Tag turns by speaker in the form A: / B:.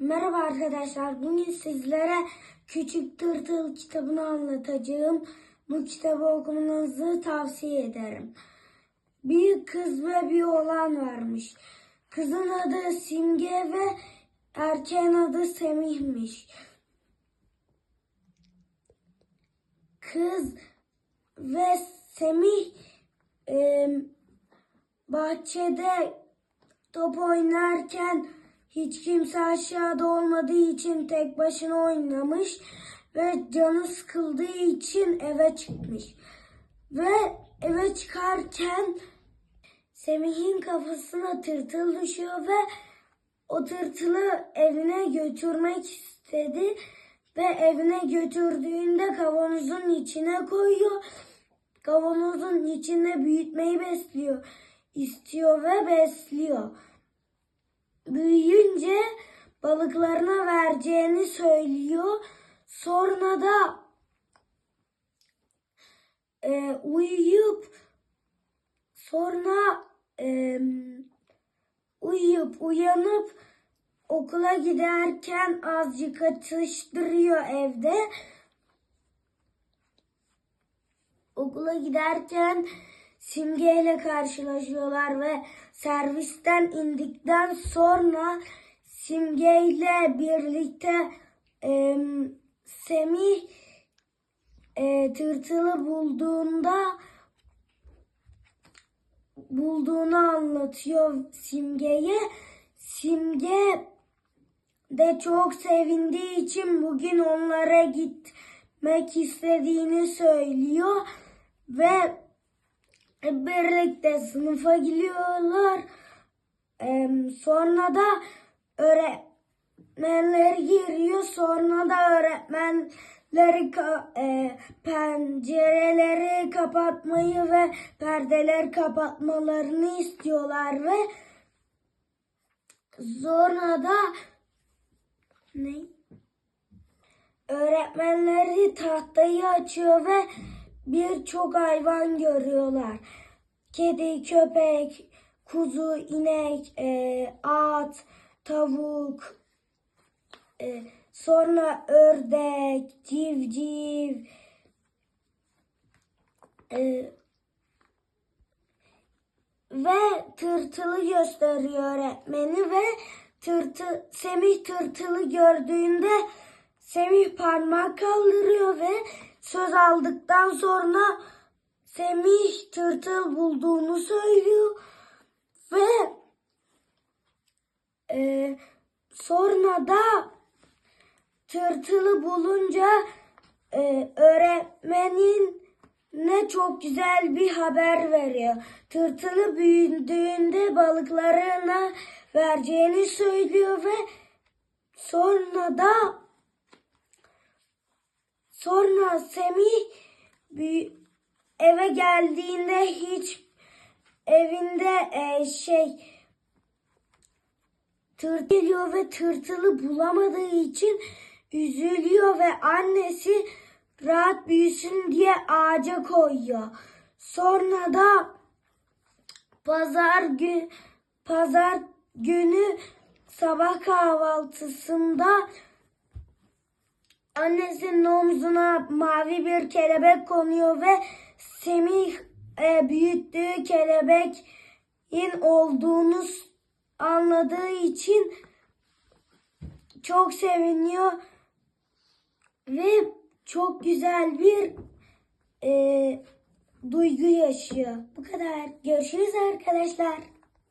A: Merhaba arkadaşlar. Bugün sizlere Küçük Tırtıl kitabını anlatacağım. Bu kitabı okumanızı tavsiye ederim. Bir kız ve bir oğlan varmış. Kızın adı Simge ve erkeğin adı Semih'miş. Kız ve Semih e, bahçede top oynarken hiç kimse aşağıda olmadığı için tek başına oynamış ve canı sıkıldığı için eve çıkmış. Ve eve çıkarken Semih'in kafasına tırtıl düşüyor ve o tırtılı evine götürmek istedi ve evine götürdüğünde kavanozun içine koyuyor. Kavanozun içinde büyütmeyi besliyor. istiyor ve besliyor büyüyünce balıklarına vereceğini söylüyor. Sonra da e, uyuyup sonra e, uyuyup uyanıp okula giderken azıcık atıştırıyor evde. Okula giderken Simge ile karşılaşıyorlar ve servisten indikten sonra Simge ile birlikte e, Semih e, tırtılı bulduğunda bulduğunu anlatıyor Simge'ye. Simge de çok sevindiği için bugün onlara gitmek istediğini söylüyor ve birlikte sınıfa gidiyorlar. Ee, sonra da öğretmenler giriyor. Sonra da öğretmenleri e, pencereleri kapatmayı ve perdeleri kapatmalarını istiyorlar ve sonra da ne? Öğretmenleri tahtayı açıyor ve birçok hayvan görüyorlar. Kedi, köpek, kuzu, inek, e, at, tavuk, e, sonra ördek, civciv, e, ve tırtılı gösteriyor öğretmeni ve tırtı, Semih tırtılı gördüğünde Semih parmak kaldırıyor ve söz aldıktan sonra Semih tırtıl bulduğunu söylüyor ve e, sonra da tırtılı bulunca e, öğretmenin ne çok güzel bir haber veriyor. Tırtılı büyüdüğünde balıklarına vereceğini söylüyor ve sonra da Sonra Semih eve geldiğinde hiç evinde e, şey tırtıl geliyor ve tırtılı bulamadığı için üzülüyor ve annesi rahat büyüsün diye ağaca koyuyor. Sonra da pazar gün pazar günü sabah kahvaltısında Annesinin omzuna mavi bir kelebek konuyor ve Semih e, büyüttüğü kelebekin olduğunu anladığı için çok seviniyor ve çok güzel bir e, duygu yaşıyor. Bu kadar. Görüşürüz arkadaşlar.